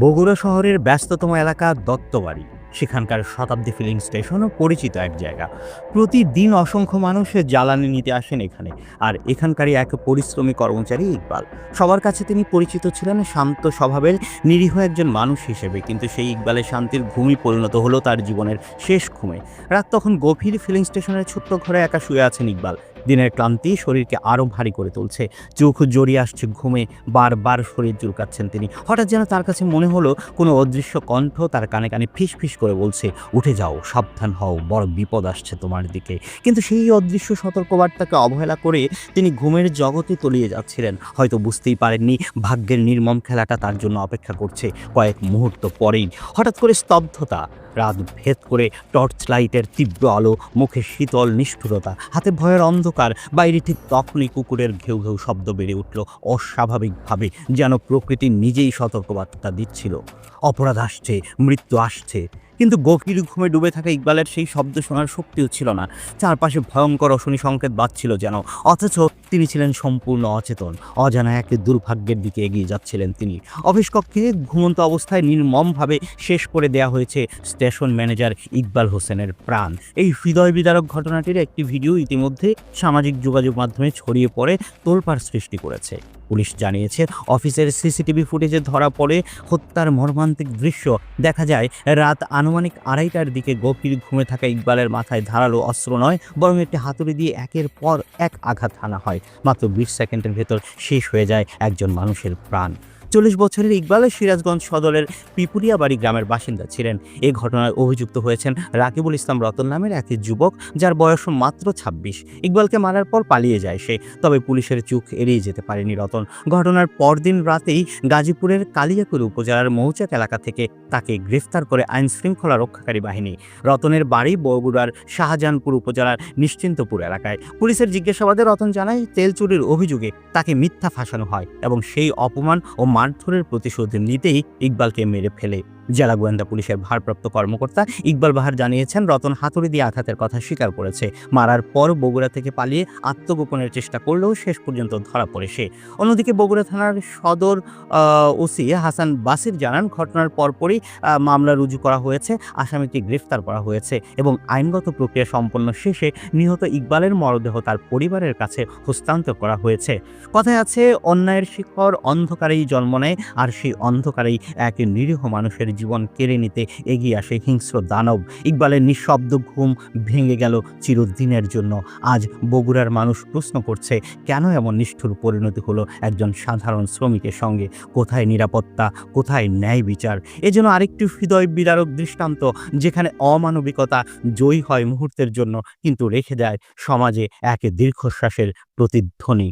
বগুড়া শহরের ব্যস্ততম এলাকা দত্তবাড়ি। সেখানকার শতাব্দী ফিলিং স্টেশনও পরিচিত এক জায়গা। প্রতিদিন অসংখ্য মানুষ জ্বালানি নিতে আসেন এখানে। আর এখানকারই এক পরিশ্রমী কর্মচারী ইকবাল। সবার কাছে তিনি পরিচিত ছিলেন শান্ত স্বভাবের নিরীহ একজন মানুষ হিসেবে। কিন্তু সেই ইকবালের শান্তির ঘুমই পরিণত হলো তার জীবনের শেষ ঘুমে। রাত তখন গভীর ফিলিং স্টেশনের ছোট্ট ঘরে একা শুয়ে আছেন ইকবাল। দিনের ক্লান্তি শরীরকে আরও ভারী করে তুলছে। চোখ জড়িয়ে আসছে ঘুমে, বারবার শরীর চুলকাচ্ছেন তিনি। হঠাৎ যেন তার কাছে মনে হলো, কোনো অদৃশ্য কণ্ঠ তার কানে কানে ফিস ফিস করে বলছে, উঠে যাও, সাবধান হও, বড় বিপদ আসছে তোমার দিকে। কিন্তু সেই অদৃশ্য সতর্কবার্তাকে অবহেলা করে তিনি ঘুমের জগতে তলিয়ে যাচ্ছিলেন। হয়তো বুঝতেই পারেননি, ভাগ্যের নির্মম খেলাটা তার জন্য অপেক্ষা করছে। কয়েক মুহূর্ত পরেই হঠাৎ করে স্তব্ধতা রাত ভেদ করে টর্চ লাইটের তীব্র আলো, মুখে শীতল নিষ্ঠুরতা, হাতে ভয়ের অন্ধকার, বাইরে ঠিক তখনই কুকুরের ঘেউ ঘেউ শব্দ বেড়ে উঠল অস্বাভাবিকভাবে, যেন প্রকৃতি নিজেই সতর্কবার্তা দিচ্ছিল। অপরাধ আসছে, মৃত্যু আসছে। কিন্তু গভীর ঘুমে ডুবে থাকা ইকবালের সেই শব্দ শোনার শক্তিও ছিল না। চারপাশে ভয়ঙ্কর অশনি সংকেত বাজছিল যেন, অথচ তিনি ছিলেন সম্পূর্ণ অচেতন, অজানা এক দুর্ভাগ্যের দিকে এগিয়ে যাচ্ছিলেন তিনি। অফিস কক্ষে ঘুমন্ত অবস্থায় নির্মমভাবে শেষ করে দেয়া হয়েছে স্টেশন ম্যানেজার ইকবাল হোসেনের প্রাণ। এই হৃদয় বিদারক ঘটনাটির একটি ভিডিও ইতিমধ্যে সামাজিক যোগাযোগ মাধ্যমে ছড়িয়ে পড়ে, তোলপাড় সৃষ্টি করেছে। পুলিশ জানিয়েছে, অফিসের সিসিটিভি ফুটেজে ধরা পড়ে হত্যার মর্মান্তিক দৃশ্য দেখা যায়। রাত আনুমানিক আড়াইটার দিকে গভীর ঘুমে থাকা ইকবালের মাথায় ধারালো অস্ত্র নয়, বরং একটি হাতুড়ি দিয়ে একের পর এক আঘাত হানা হয়। মাত্র বিশ সেকেন্ডের ভেতর শেষ হয়ে যায় একজন মানুষের প্রাণ। চল্লিশ বছরের ইকবাল সিরাজগঞ্জ সদরের পিপুরিয়াবাড়ি গ্রামের বাসিন্দা ছিলেন। এ ঘটনায় অভিযুক্ত হয়েছেন রাকিবুল ইসলাম রতন নামের এক যুবক, যার বয়স মাত্র ছাব্বিশ। ইকবালকে মারার পর পালিয়ে যায় সে, তবে পুলিশের চোখ এড়িয়ে যেতে পারেনি রতন। ঘটনার পরদিন রাতেই গাজীপুরের কালিয়াকুর উপজেলার মৌচাক এলাকা থেকে তাকে গ্রেফতার করে আইন শৃঙ্খলা রক্ষাকারী বাহিনী। রতনের বাড়ি বগুড়ার শাহজাহানপুর উপজেলার নিশ্চিন্তপুর এলাকায়। পুলিশের জিজ্ঞাসাবাদে রতন জানায়, তেল চুরির অভিযোগে তাকে মিথ্যা ফাঁসানো হয় এবং সেই অপমান ও মারধরের প্রতিশোধ নিতেই ইকবালকে মেরে ফেলে। জেলা গোয়েন্দা পুলিশের ভারপ্রাপ্ত কর্মকর্তা ইকবাল বাহার জানিয়েছেন, রতন হাতুড়ি দিয়ে আঘাতের কথা স্বীকার করেছে। মারার পর বগুড়া থেকে পালিয়ে আত্মগোপনের চেষ্টা করলেও শেষ পর্যন্ত ধরা পড়ে সে। অন্যদিকে বগুড়া থানার সদর ওসি হাসান বাসির জানান, ঘটনার পরপরই মামলা রুজু করা হয়েছে, আসামিকে গ্রেফতার করা হয়েছে এবং আইনগত প্রক্রিয়া সম্পন্ন শেষে নিহত ইকবালের মরদেহ তার পরিবারের কাছে হস্তান্তর করা হয়েছে। কথায় আছে, অন্যায়ের শিখর অন্ধকারেই জন্ম নেয়, আর সেই অন্ধকারেই এক নিরীহ মানুষের জীবন কেড়ে নিতে এগিয়ে আসে হিংস্র দানব। ইকবালের নিঃশব্দ ঘুম ভেঙে গেল চিরদিনের জন্য। আজ বগুড়ার মানুষ প্রশ্ন করছে, কেন এমন নিষ্ঠুর পরিণতি হলো একজন সাধারণ শ্রমিকের সঙ্গে? কোথায় নিরাপত্তা, কোথায় ন্যায় বিচার? এজন্য আরেকটি হৃদয় বিদারক দৃষ্টান্ত, যেখানে অমানবিকতা জয়ী হয় মুহূর্তের জন্য, কিন্তু রেখে দেয় সমাজে এক দীর্ঘশ্বাসের প্রতিধ্বনি।